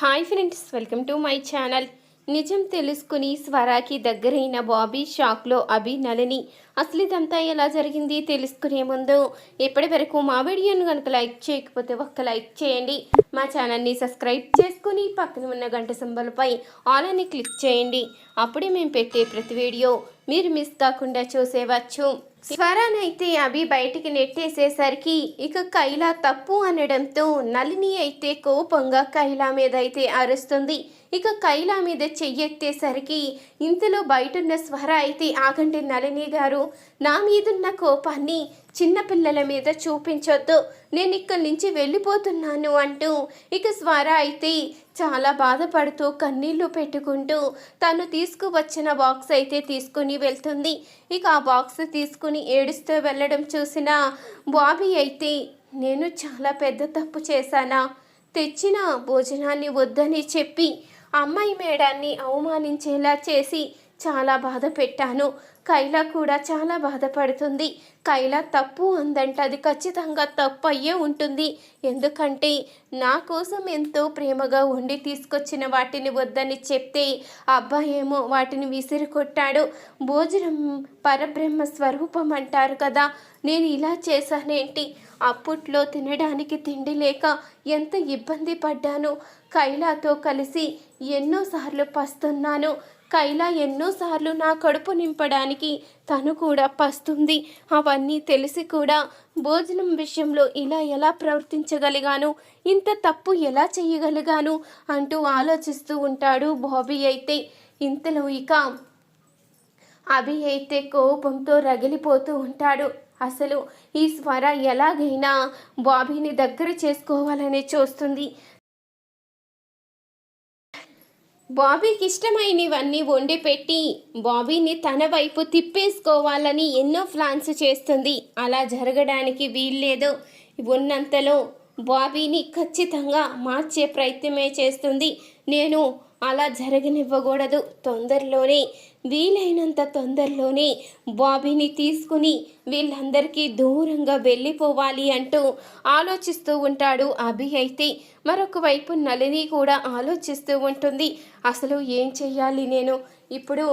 Hi friends welcome to my channel. నిజం తెలుసుకుని స్వరాకి దగ్గరైన బాబీ షాక్లో అభి నలిని అసలు ఇదంతా ఎలా జరిగింది తెలుసుకునే ముందు ఇప్పటి వరకు మా వీడియోను కనుక లైక్ చేయకపోతే ఒక్క లైక్ చేయండి. మా ఛానల్ని సబ్స్క్రైబ్ చేసుకుని పక్కన ఉన్న గంట సింబల్పై ఆల్ అని క్లిక్ చేయండి. అప్పుడే మేము పెట్టే ప్రతి వీడియో మీరు మిస్ కాకుండా చూసేవచ్చు. స్వరానైతే అభి బయటికి నెట్టేసేసరికి ఇక కైలా తప్పు అనడంతో నలిని అయితే కోపంగా కైలా మీద అయితే అరుస్తుంది. ఇక కైలా మీద చెయ్యెత్తేసరికి ఇంతలో బయటున్న స్వర అయితే ఆగండి నలిని గారు. నా మీదున్న కోపాన్ని చిన్నపిల్లల మీద చూపించొద్దు. నేను ఇక్కడి నుంచి వెళ్ళిపోతున్నాను అంటూ ఇక స్వర అయితే చాలా బాధపడుతూ కన్నీళ్ళు పెట్టుకుంటూ తను తీసుకువచ్చిన బాక్స్ అయితే తీసుకుని వెళ్తుంది. ఇక ఆ బాక్స్ తీసుకుని ఏడుస్తూ వెళ్ళడం చూసిన బాబీ అయితే నేను చాలా పెద్ద తప్పు చేశానా? తెచ్చిన భోజనాన్ని వద్దని చెప్పి అమ్మాయి మేడాన్ని అవమానించేలా చేసి చాలా బాధ పెట్టాను కైలా కూడా చాలా బాధపడుతుంది. కైలా తప్పు అందంట అది ఖచ్చితంగా తప్పు అయ్యే ఉంటుంది. ఎందుకంటే నా కోసం ఎంతో ప్రేమగా ఉండి తీసుకొచ్చిన వాటిని వద్దని చెప్తే అబ్బాయి ఏమో వాటిని విసిరి కొట్టాడు భోజనం పరబ్రహ్మ స్వరూపం అంటారు కదా నేను ఇలా చేశానేంటి? అప్పట్లో తినడానికి తిండి లేక ఎంత ఇబ్బంది పడ్డాను. కైలాతో కలిసి ఎన్నోసార్లు పస్తున్నాను. కైలా ఎన్నోసార్లు నా కడుపు నింపడానికి తను కూడా పస్తుంది. అవన్నీ తెలిసి కూడా భోజనం విషయంలో ఇలా ఎలా ప్రవర్తించగలిగాను? ఇంత తప్పు ఎలా చేయగలిగాను? అంటూ ఆలోచిస్తూ ఉంటాడు బాబీ అయితే. ఇంతలో ఇక అభి అయితే కోపంతో రగిలిపోతూ ఉంటాడు. అసలు ఈ స్వర ఎలాగైనా బాబీని దగ్గర చేసుకోవాలని చూస్తుంది. బాబీకి ఇష్టమైనవన్నీ వండి పెట్టి బాబీని తన వైపు తిప్పేసుకోవాలని ఎన్నో ప్లాన్స్ చేస్తుంది. అలా జరగడానికి వీల్లేదు. ఉన్నంతలో బాబీని ఖచ్చితంగా మార్చే ప్రయత్నమే చేస్తుంది. నేను అలా జరగనివ్వకూడదు. తొందరలోనే వీలైనంత తొందరలోనే బాబీని తీసుకుని వీళ్ళందరికీ దూరంగా వెళ్ళిపోవాలి అంటూ ఆలోచిస్తూ ఉంటాడు అభి. అయితే మరొక వైపు నలిని కూడా ఆలోచిస్తూ ఉంటుంది. అసలు ఏం చెయ్యాలి నేను? ఇప్పుడు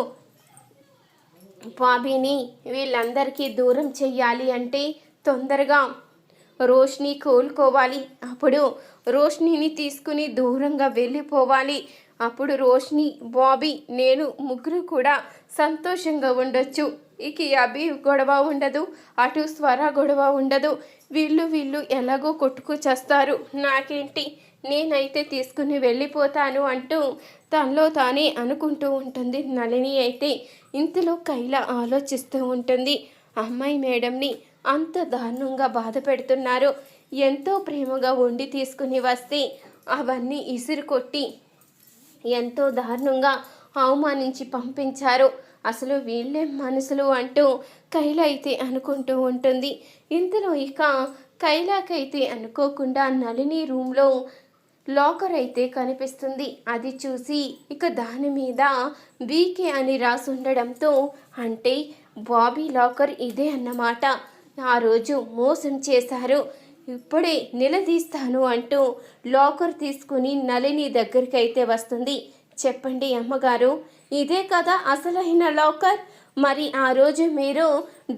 బాబీని వీళ్ళందరికీ దూరం చెయ్యాలి అంటే తొందరగా రోష్ని కోలుకోవాలి. అప్పుడు రోష్నిని తీసుకుని దూరంగా వెళ్ళిపోవాలి. అప్పుడు రోష్ని బాబీ నేను ముగ్గురు కూడా సంతోషంగా ఉండొచ్చు. ఇక అభి గొడవ ఉండదు అటు స్వర గొడవ ఉండదు. వీళ్ళు వీళ్ళు ఎలాగో కొట్టుకు చేస్తారు. నాకేంటి? నేనైతే తీసుకుని వెళ్ళిపోతాను అంటూ తనలో తానే అనుకుంటూ ఉంటుంది నళిని అయితే. ఇంతలో కైల ఆలోచిస్తూ ఉంటుంది అమ్మాయి మేడంని అంత దారుణంగా బాధ పెడుతున్నారు. ఎంతో ప్రేమగా వండి తీసుకుని వస్తే అవన్నీ ఇసురు కొట్టి ఎంతో దారుణంగా అవమానించి పంపించారు. అసలు వీళ్ళే మనసులు అంటూ కైల అయితే అనుకుంటూ ఉంటుంది. ఇంతలో ఇక కైలాకైతే అనుకోకుండా నళిని రూమ్లో లాకర్ అయితే కనిపిస్తుంది. అది చూసి ఇక దాని మీద వీకే అని రాసి ఉండడంతో అంటే బాబీ లాకర్ ఇదే అన్నమాట. ఆ రోజు మోసం చేశారు. ఇప్పుడే నిలదీస్తాను అంటూ లాకర్ తీసుకుని నలిని దగ్గరికి అయితే వస్తుంది. చెప్పండి అమ్మగారు ఇదే కదా అసలైన లాకర్ మరి ఆ రోజు మీరు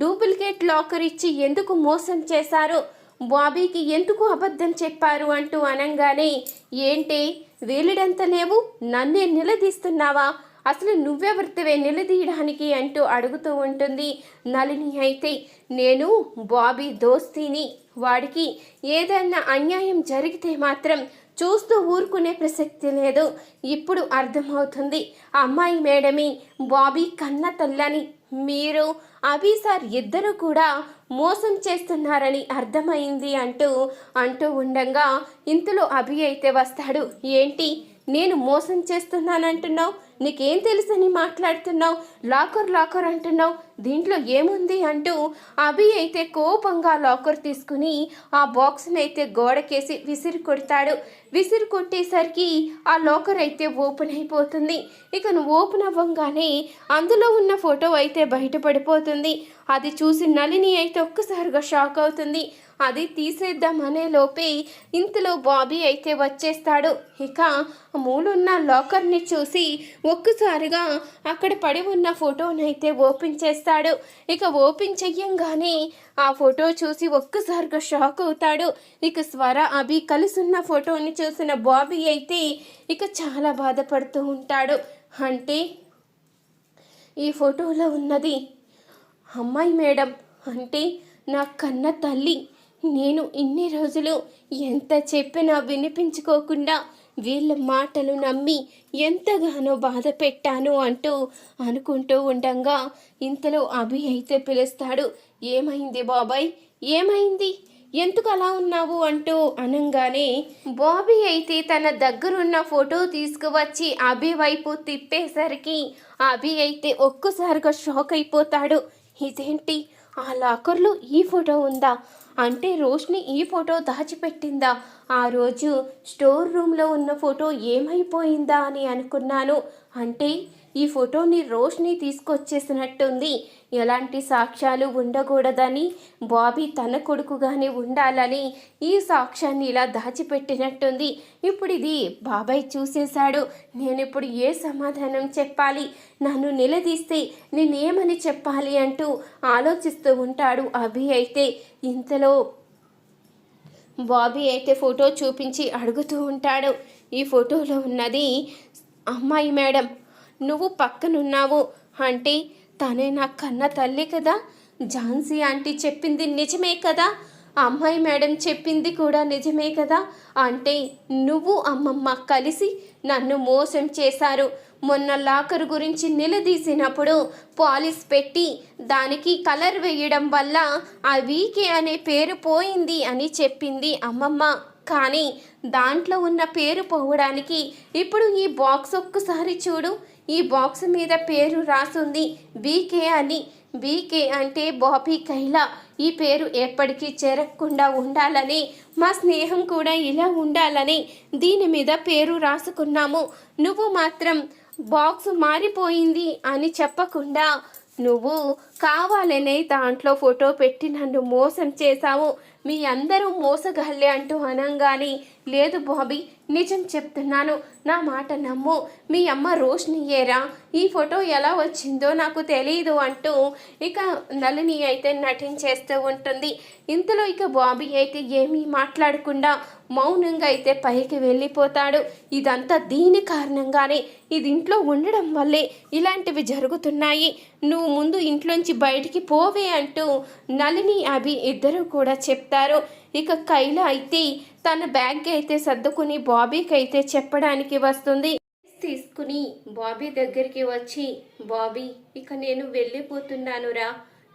డూప్లికేట్ లాకర్ ఇచ్చి ఎందుకు మోసం చేశారు? బాబీకి ఎందుకు అబద్ధం చెప్పారు అంటూ అనగానే ఏంటి వీలుడంత లేవు? నన్నే నిలదీస్తున్నావా? అసలు నువ్వెవరితవే నిలదీయడానికి అంటూ అడుగుతూ ఉంటుంది. నలిని అయితే నేను బాబీ దోస్తీని. వాడికి ఏదైనా అన్యాయం జరిగితే మాత్రం చూస్తూ ఊరుకునే ప్రసక్తి లేదు. ఇప్పుడు అర్థమవుతుంది. అమ్మాయి మేడమి బాబీ కన్న తల్లని. మీరు అభి సార్ ఇద్దరు కూడా మోసం చేస్తున్నారని అర్థమైంది అంటూ అంటూ ఉండగా ఇంతలో అభి అయితే వస్తాడు. ఏంటి? నేను మోసం చేస్తున్నానంటున్నావు? నీకేం తెలుసని మాట్లాడుతున్నావు? లాకర్ లాకర్ అంటున్నావు? దీంట్లో ఏముంది అంటూ అభి అయితే కోపంగా లాకర్ తీసుకుని ఆ బాక్స్ని అయితే గోడకేసి విసిరి కొడతాడు. విసిరి కొట్టేసరికి ఆ లాకర్ అయితే ఓపెన్ అయిపోతుంది. ఇక ఓపెన్ అవ్వంగానే అందులో ఉన్న ఫోటో అయితే బయటపడిపోతుంది. అది చూసి నలిని అయితే ఒక్కసారిగా షాక్ అవుతుంది. అది తీసేద్దామనే లోపే ఇంతలో బాబీ అయితే వచ్చేస్తాడు. ఇక మూలున్న లాకర్ని చూసి ఒక్కసారిగా అక్కడ పడి ఉన్న ఫోటోని అయితే ఓపెన్ చేస్తాడు. ఇక ఓపెన్ చెయ్యంగానే ఆ ఫోటో చూసి ఒక్కసారిగా షాక్ అవుతాడు. ఇక స్వర అభి కలిసి ఉన్న ఫోటోని చూసిన బాబీ అయితే ఇక చాలా బాధపడుతూ ఉంటాడు. అంటే ఈ ఫోటోలో ఉన్నది అమ్మాయి మేడం. అంటే నా కన్న తల్లి. నేను ఇన్ని రోజులు ఎంత చెప్పినా వినిపించుకోకుండా వీళ్ళ మాటలు నమ్మి ఎంతగానో బాధ పెట్టాను అంటూ అనుకుంటూ ఉండంగా ఇంతలో అభి అయితే పిలుస్తాడు ఏమైంది బాబాయ్? ఏమైంది? ఎందుకు అలా ఉన్నావు? అంటూ అనంగానే బాబీ అయితే తన దగ్గరున్న ఫోటో తీసుకువచ్చి అభి వైపు తిప్పేసరికి అభి అయితే ఒక్కసారిగా షాక్ అయిపోతాడు. ఇదేంటి? ఆ లాకర్లో ఈ ఫోటో ఉందా? అంటే రోష్ని ఈ ఫోటో దాచిపెట్టిందా? ఆ రోజు స్టోర్ రూమ్లో ఉన్న ఫోటో ఏమైపోయిందా అని అనుకున్నాను. అంటే ఈ ఫోటోని రోష్ని తీసుకొచ్చేసినట్టుంది. ఎలాంటి సాక్ష్యాలు ఉండకూడదని బాబీ తన కొడుకుగానే ఉండాలని ఈ సాక్ష్యాన్ని ఇలా దాచిపెట్టినట్టుంది. ఇప్పుడు ఇది బాబాయ్ చూసేశాడు. నేను ఇప్పుడు ఏ సమాధానం చెప్పాలి? నన్ను నిలదీస్తే నేనేమని చెప్పాలి అంటూ ఆలోచిస్తూ ఉంటాడు అభి అయితే. ఇంతలో బాబీ అయితే ఫోటో చూపించి అడుగుతూ ఉంటాడు. ఈ ఫోటోలో ఉన్నది అమ్మాయి మేడం నువ్వు పక్కనున్నావు. అంటే తనే నా కన్న తల్లి కదా. ఝాన్సీ ఆంటీ చెప్పింది నిజమే కదా. అమ్మాయి మేడం చెప్పింది కూడా నిజమే కదా. అంటే నువ్వు అమ్మమ్మ కలిసి నన్ను మోసం చేశారు. మొన్న లాకర్ గురించి నిలదీసినప్పుడు పాలిస్ పెట్టి దానికి కలర్ వేయడం వల్ల ఆ వీకే అనే పేరు పోయింది అని చెప్పింది అమ్మమ్మ. కానీ దాంట్లో ఉన్న పేరు పోవడానికి ఇప్పుడు ఈ బాక్స్ ఒక్కసారి చూడు. ఈ బాక్స్ మీద పేరు రాసుంది బీకే అని. బీకే అంటే బాబీ కైలా. ఈ పేరు ఎప్పటికీ చేరకుండా ఉండాలని మా స్నేహం కూడా ఇలా ఉండాలని దీని మీద పేరు రాసుకున్నాము. నువ్వు మాత్రం బాక్స్ మారిపోయింది అని చెప్పకుండా నువ్వు కావాలనే దాంట్లో ఫోటో పెట్టి నన్ను మోసం చేశావు. మీ అందరూ మోసగల్లే అంటూ అనంగానే లేదు బాబీ నిజం చెప్తున్నాను. నా మాట నమ్ము. మీ అమ్మ రోష్నియేరా ఈ ఫోటో ఎలా వచ్చిందో నాకు తెలియదు అంటూ ఇక నళిని అయితే నటించేస్తూ ఉంటుంది. ఇంతలో ఇక బాబీ అయితే ఏమీ మాట్లాడకుండా మౌనంగా అయితే పైకి వెళ్ళిపోతాడు. ఇదంతా దీని కారణంగానే. ఇది ఇంట్లో ఉండడం వల్లే ఇలాంటివి జరుగుతున్నాయి. నువ్వు ముందు ఇంట్లోంచి బయటికి పోవే అంటూ నళిని అభి ఇద్దరు కూడా చెప్తారు. ఇక కైల అయితే తన బ్యాగ్ అయితే సర్దుకుని బాబీకి అయితే చెప్పడానికి వస్తుంది. తీసుకుని బాబీ దగ్గరికి వచ్చి బాబీ ఇక నేను వెళ్ళిపోతున్నానురా.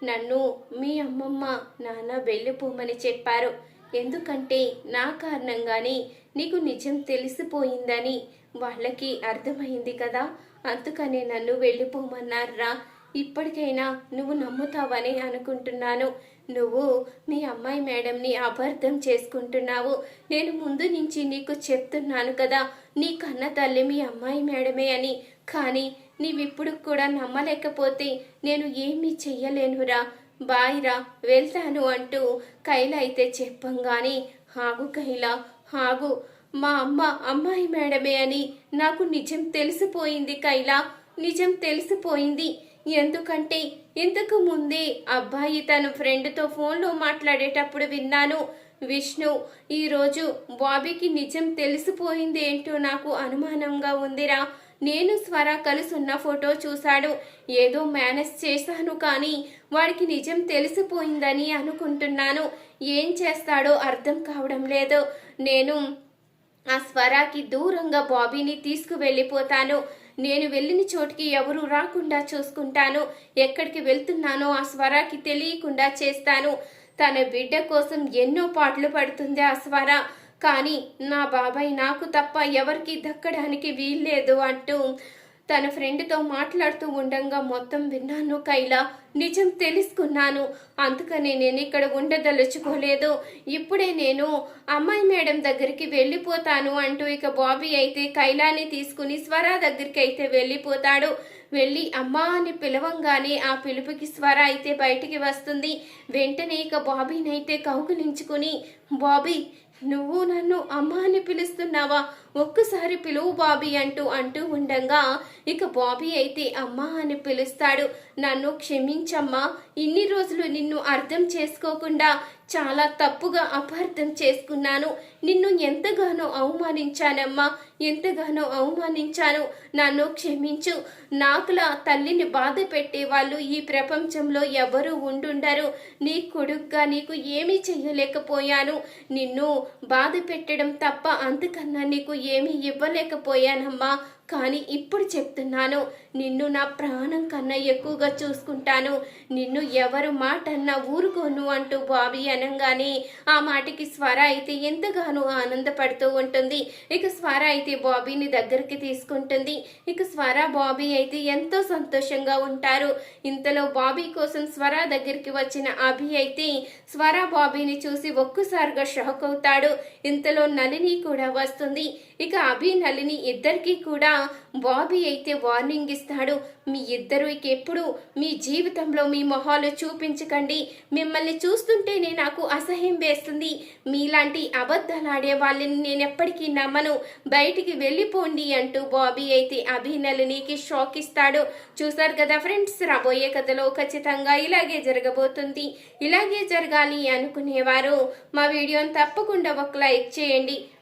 నన్ను మీ అమ్మమ్మ నాన్న వెళ్ళిపోమని చెప్పారు. ఎందుకంటే నా కారణంగానే నీకు నిజం తెలిసిపోయిందని వాళ్ళకి అర్థమైంది కదా. అందుకనే నన్ను వెళ్ళిపోమన్నారా? ఇప్పటికైనా నువ్వు నమ్ముతావని అనుకుంటున్నాను. నువ్వు మీ అమ్మాయి మేడంని అపార్థం చేసుకుంటున్నావు. నేను ముందు నుంచి నీకు చెప్తున్నాను కదా నీ కన్న తల్లి మీ అమ్మాయి మేడమే అని. కానీ నీవిప్పుడు కూడా నమ్మలేకపోతే నేను ఏమీ చెయ్యలేనురా. బాయిరా వెళ్తాను అంటూ కైల అయితే చెప్పంగాని హాగు కైల హాగు మా అమ్మ అమ్మాయి మేడమే అని నాకు నిజం తెలిసిపోయింది కైలా నిజం తెలిసిపోయింది. ఎందుకంటే ఇంతకు ముందే అబ్బాయి తన ఫ్రెండ్తో ఫోన్లో మాట్లాడేటప్పుడు విన్నాను. విష్ణు ఈరోజు బాబీకి నిజం తెలిసిపోయింది ఏంటో నాకు అనుమానంగా ఉందిరా. నేను స్వర కలిసి ఉన్న ఫోటో చూశాడు. ఏదో మేనేజ్ చేశాను కానీ వాడికి నిజం తెలిసిపోయిందని అనుకుంటున్నాను. ఏం చేస్తాడో అర్థం కావడం లేదు. నేను ఆ స్వరాకి దూరంగా బాబీని తీసుకువెళ్ళిపోతాను. నేను వెళ్ళిన చోటికి ఎవరు రాకుండా చూసుకుంటాను. ఎక్కడికి వెళ్తున్నానో ఆ స్వరాకి తెలియకుండా చేస్తాను. తన బిడ్డ కోసం ఎన్నో పాటలు పడుతుంది ఆ స్వర. కానీ నా బాబాయ్ నాకు తప్ప ఎవరికి దక్కడానికి వీల్లేదు అంటూ తన ఫ్రెండ్తో మాట్లాడుతూ ఉండంగా మొత్తం విన్నాను కైలా. నిజం తెలుసుకున్నాను. అందుకని నేను ఇక్కడ ఉండదలుచుకోలేదు. ఇప్పుడే నేను అమ్మాయి మేడం దగ్గరికి వెళ్ళిపోతాను అంటూ ఇక బాబీ అయితే కైలాని తీసుకుని స్వర దగ్గరికి అయితే వెళ్ళిపోతాడు. వెళ్ళి అమ్మా అని పిలవంగానే ఆ పిలుపుకి స్వర అయితే బయటికి వస్తుంది. వెంటనే ఇక బాబీనైతే కౌగులించుకుని బాబీ నువ్వు నన్ను అమ్మ అని పిలుస్తున్నావా? ఒక్కసారి పిలువు బాబీ అంటూ అంటూ ఉండగా ఇక బాబీ అయితే అమ్మ అని పిలుస్తాడు. నన్ను క్షమించమ్మా. ఇన్ని రోజులు నిన్ను అర్థం చేసుకోకుండా చాలా తప్పుగా అపార్థం చేసుకున్నాను. నిన్ను ఎంతగానో అవమానించానమ్మా. ఎంతగానో అవమానించాను. నన్ను క్షమించు. నాకులా తల్లిని బాధ పెట్టే వాళ్ళు ఈ ప్రపంచంలో ఎవరు ఉండుండరు. నీ కొడుగ్గా నీకు ఏమీ చెయ్యలేకపోయాను. నిన్ను బాధ పెట్టడం తప్ప అంతకన్నా నీకు ఏమీ ఇవ్వలేకపోయానమ్మా. కానీ ఇప్పుడు చెప్తున్నాను నిన్ను నా ప్రాణం కన్నా ఎక్కువగా చూసుకుంటాను. నిన్ను ఎవరు మాట అన్నా ఊరుకోను అంటూ బాబీ అనగానే ఆ మాటకి స్వర అయితే ఎంతగానో ఆనందపడుతూ ఉంటుంది. ఇక స్వర అయితే బాబీని దగ్గరికి తీసుకుంటుంది. ఇక స్వర బాబీ అయితే ఎంతో సంతోషంగా ఉంటారు. ఇంతలో బాబీ కోసం స్వర దగ్గరికి వచ్చిన అభి అయితే స్వర బాబీని చూసి ఒక్కసారిగా షాక్ అవుతాడు. ఇంతలో నళిని కూడా వస్తుంది. ఇక అభి నళిని ఇద్దరికీ కూడా బాబీ అయితే వార్నింగ్ ఇస్తాడు. మీ ఇద్దరు ఇక ఎప్పుడు మీ జీవితంలో మీ మొహాలు చూపించకండి. మిమ్మల్ని చూస్తుంటేనే నాకు అసహ్యం వేస్తుంది. మీలాంటి అబద్ధాలాడే వాళ్ళని నేను ఎప్పటికీ నమ్మను. బయటికి వెళ్ళిపోండి అంటూ బాబీ అయితే అభినలినికి షాక్ ఇస్తాడు. చూసారు కదా ఫ్రెండ్స్ రాబోయే కథలో ఖచ్చితంగా ఇలాగే జరగబోతుంది. ఇలాగే జరగాలి అనుకునేవారు. మా వీడియోని తప్పకుండా ఒక లైక్ చేయండి.